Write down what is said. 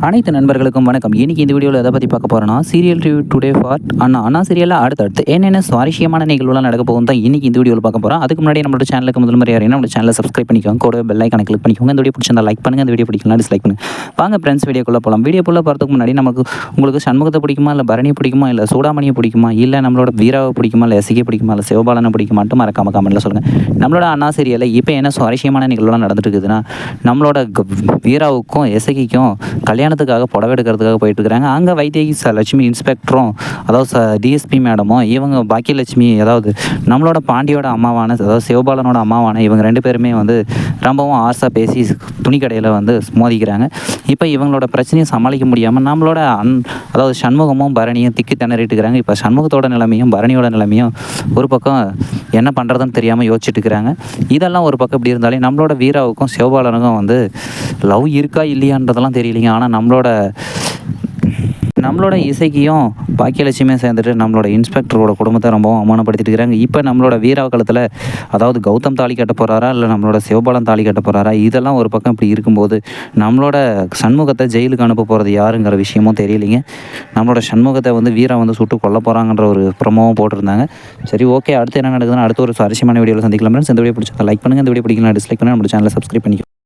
அனைத்து நண்பர்களுக்கும் வணக்கம். இன்னைக்கு இந்த வீடியோவில் எதை பற்றி பார்க்க போகிறோன்னா serial review today for Anna Anna சீரியலில் அடுத்தடுத்து என்னென்ன சுவாரஸ்யமான நிகழ்வுலாம் நடக்க போகும் தான் இன்னைக்கு இந்த வீடியோவில் பார்க்க போகிறோம் அதுக்கு முன்னாடி நம்மளோட சேனலுக்கு முதல் முறையாக நம்ம சேனலை சப்ஸ்கிரைப் பண்ணிக்கோங்க. கூட பெல் ஐக்கனை கிளிக் பண்ணிக்கோங்க. இந்த வீடியோ பிடிச்சிருந்தா லைக் பண்ணுங்கள் இந்த வீடியோ பிடிக்கலாம் டிஸ்லைக் பண்ணுங்கள் வாங்க ஃப்ரெண்ட்ஸ் வீடியோக்குள்ளே போகலாம் வீடியோக்குள்ளே போகிறதுக்கு முன்னாடி நமக்கு உங்களுக்கு சண்முகத்தை பிடிக்குமா இல்லை பரணியை பிடிக்குமா இல்லை சூடாமணியை பிடிக்குமா இல்லை நம்மளோட வீராவை பிடிக்குமா இல்லை எசிகை பிடிக்குமா இல்லை சிவபாலனை பிடிக்குமான்ட்டு மறக்காம கமெண்ட்டில் சொல்லுங்கள் நம்மளோட அண்ணா சீரியலில் இப்போ என்ன சுவாரஸ்யமான நிகழ்வுலாம் நடந்துட்டு இருக்குதுன்னா நம்மளோட க- வீராவுக்கும் எசகிக்கும் கல்யாணத்துக்காக புடவை எடுக்கிறதுக்காக போயிட்டு இருக்கிறாங்க அங்கே வைத்தியகி லட்சுமி இன்ஸ்பெக்டரும் அதாவது டிஎஸ்பி மேடமும் இவங்க பாக்கியலட்சுமி அதாவது நம்மளோட பாண்டியோட அம்மாவான அதாவது சிவபாலனோட அம்மாவான இவங்க ரெண்டு பேருமே வந்து ரொம்பவும் ஆர்ஸாக பேசி துணி கடையில் வந்து மோதிக்கிறாங்க. இப்போ இவங்களோட பிரச்சனையை சமாளிக்க முடியாமல் நம்மளோட அன் அதாவது சண்முகமும் பரணியும் திக்கி திணறிட்டு இருக்கிறாங்க. இப்போ சண்முகத்தோட நிலைமையும் பரணியோட நிலைமையும் ஒரு பக்கம் என்ன பண்ணுறதுன்னு தெரியாமல் யோசிச்சுட்டு இருக்கிறாங்க இதெல்லாம் ஒரு பக்கம் இப்படி இருந்தாலே நம்மளோட வீராவுக்கும் சிவபாலனுக்கும் வந்து லவ் இருக்கா இல்லையான்றதெல்லாம் தெரியலைங்க. ஆனால் நம்மளோட நம்மளோட இசைக்கியும் பாக்கியலட்சுமியும் சேர்ந்துட்டு நம்மளோட இன்ஸ்பெக்டரோட குடும்பத்தை ரொம்பவும் அவமானப்படுத்திட்டு இருக்கிறாங்க இப்போ நம்மளோட வீரா காலத்தில் அதாவது கௌதம் தாலி கட்ட போகிறாரா இல்லை நம்மளோட சிவபாலன் தாலி கட்ட போகிறாரா இதெல்லாம் ஒரு பக்கம் இப்படி இருக்கும்போது நம்மளோட சண்முகத்தை ஜெயிலுக்கு அனுப்ப போகிறது யாருங்கிற விஷயமும் தெரியலைங்க. நம்மளோட சண்முகத்தை வந்து வீரா வந்து சுட்டு கொல்ல போகிறாங்கன்ற ஒரு ப்ரமோவும் போட்டிருந்தாங்க. சரி ஓகே. அடுத்து என்ன நடக்குதுன்னு அடுத்த ஒரு சுவாரஸ்யமான வீடியோவில் சந்திக்கலாம் இந்த வீடியோ பிடிச்சா லைக் பண்ணுங்கள் இந்த வீடியோ பிடிக்கலாம் டிஸ்லைக் பண்ணுங்கள் நம்ம சேனலை சப்ஸ்கிரைப் பண்ணிக்கோ.